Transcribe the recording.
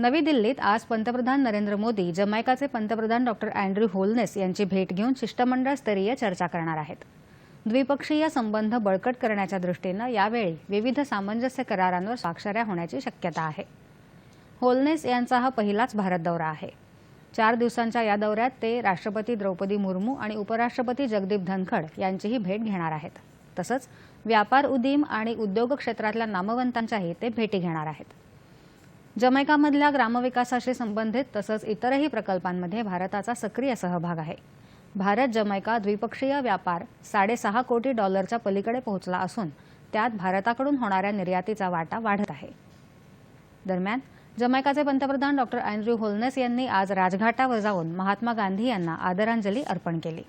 नवी दिल्लीत आज पंतप्रधान नरेंद्र मोदी जमैकाचे पंतप्रधान डॉक्टर अँड्र्यू होलनेस यांची भेट घेऊन शिष्टमंडळ स्तरीय चर्चा करणार आहेत. द्विपक्षीय संबंध बळकट करण्याच्या दृष्टीनं यावेळी विविध सामंजस्य करारांवर स्वाक्षऱ्या होण्याची शक्यता आहे. होलनेस यांचा हा पहिलाच भारत दौरा आहे. चार दिवसांच्या या दौऱ्यात ते राष्ट्रपती द्रौपदी मुर्मू आणि उपराष्ट्रपती जगदीप धनखड यांचीही भेट घेणार आहेत. तसंच व्यापार उदीम आणि उद्योग क्षेत्रातल्या नामवंतांच्याही ते भेटी घेणार आहेत. जमैकामधल्या ग्रामविकासाशी संबंधित तसंच इतरही प्रकल्पांमध्ये भारताचा सक्रिय सहभाग आहे. भारत जमैका द्विपक्षीय व्यापार साडेसहा कोटी डॉलरच्या पलीकडे पोहोचला असून त्यात भारताकडून होणाऱ्या निर्यातीचा वाटा वाढत आहे. दरम्यान जमैकाचे पंतप्रधान डॉक्टर अँड्र्यू होलनेस यांनी आज राजघाटावर जाऊन महात्मा गांधी यांना आदरांजली अर्पण केली.